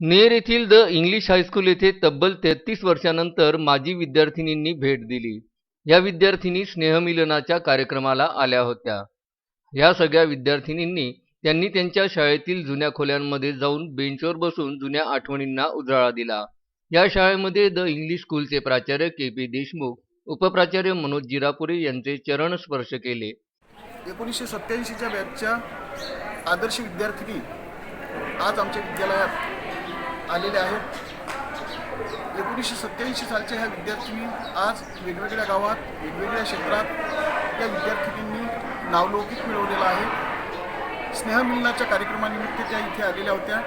नेर येथील the English high school येथे तब्बल तेहतीस वर्षानंतर माजी विद्यार्थिनींनी भेट दिली. या विद्यार्थिनी स्नेहमिलनाच्या कार्यक्रमाला आल्या होत्या. या सगळ्या विद्यार्थिनींनी त्यांनी त्यांच्या शाळेतील जुन्या खोल्यांमध्ये जाऊन बेंचवर बसून जुन्या आठवणींना उजाळा दिला. या शाळेमध्ये द इंग्लिश स्कूलचे प्राचार्य के पी देशमुख उपप्राचार्य मनोज जिरापुरे यांचे चरण स्पर्श केले. एकोणीसशे सत्याऐंशीच्या बॅचच्या आदर्श विद्यार्थिनी आज आमच्या विद्यालयात आलेल्या आहेत. एकोणीसशे सत्याऐंशी सालच्या ह्या विद्यार्थिनी आज वेगवेगळ्या गावात वेगवेगळ्या क्षेत्रात त्या विद्यार्थिनींनी नावलौकिक मिळवलेला आहे. स्नेहमिलनाच्या कार्यक्रमानिमित्त त्या इथे आलेल्या होत्या.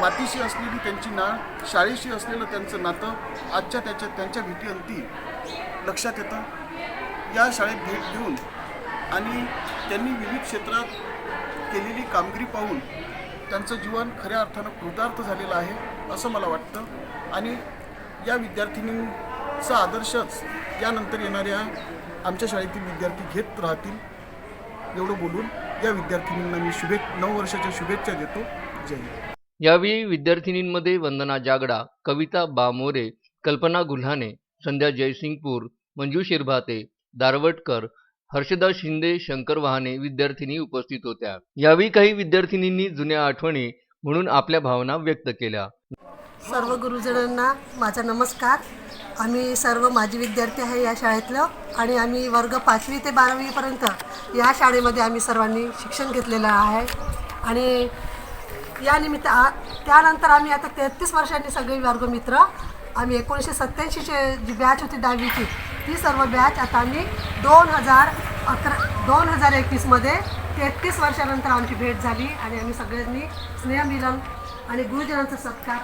मातीशी असलेली त्यांची नाळ शाळेशी असलेलं त्यांचं नातं आजच्या त्याच्या त्यांच्या भेटीअंती लक्षात येतं. या शाळेत भेट देऊन आणि त्यांनी विविध क्षेत्रात केलेली कामगिरी पाहून त्यांचं जीवन खऱ्या अर्थानं कृतार्थ झालेलं आहे असं मला वाटतं. आणि या विद्यार्थिनींचा आदर्शच यानंतर येणाऱ्या आमच्या शाळेतील विद्यार्थी घेत राहतील एवढं बोलून या विद्यार्थिनींना मी शुभे नऊ वर्षाच्या शुभेच्छा देतो. जय हिंद. यावेळी विद्यार्थिनींमध्ये वंदना जागडा कविता बामोरे कल्पना गुल्हाने संध्या जयसिंगपूर मंजू शिरभाते दारवटकर हर्षदा शिंदे शंकर वहाने विद्यार्थिनी उपस्थित होत्या. यावेळी काही विद्यार्थिनींनी जुन्या आठवणी म्हणून आपल्या भावना व्यक्त केल्या. सर्व गुरुजनांना माझा नमस्कार. आम्ही सर्व माजी विद्यार्थी आहे या शाळेतलं आणि आम्ही वर्ग पाचवी ते बारावीपर्यंत या शाळेमध्ये आम्ही सर्वांनी शिक्षण घेतलेलं आहे. आणि या निमित्त त्यानंतर आम्ही आता तेहतीस वर्षांनी सगळे वर्गमित्र आम्ही एकोणीसशे सत्त्याऐंशीचे जी बॅच होती दहावीची ती सर्व बॅच आता आम्ही दोन हजार अकरा दोन हजार एकवीसमध्ये तेहतीस वर्षानंतर आमची भेट झाली आणि आम्ही सगळ्यांनी स्नेहमिलन आणि गुरुजनांचा सत्कार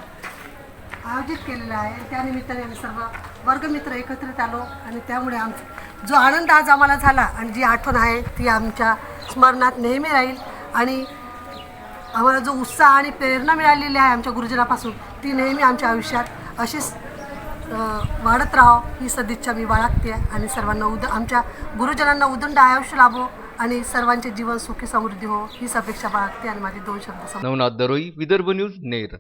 आयोजित केलेला आहे. त्या निमित्ताने आम्ही सर्व वर्गमित्र एकत्रित आलो आणि त्यामुळे आमचा जो आनंद आज आम्हाला झाला आणि जी आठवण आहे ती आमच्या स्मरणात नेहमी राहील आणि आम्हाला जो उत्साह आणि प्रेरणा मिळालेली आहे आमच्या गुरुजनापासून ती नेहमी आमच्या आयुष्यात अशीच वाढत राहो ही सदिच्छा मी बाळगते आणि सर्वांना उद आमच्या गुरुजनांना उदंड आयुष्य लाभो आणि सर्वांचे जीवन सुखी समृद्धी हो हीच अपेक्षा बाळगते आणि माझे दोन शब्द नवनाथ दरोई विदर्भ न्यूज नेर.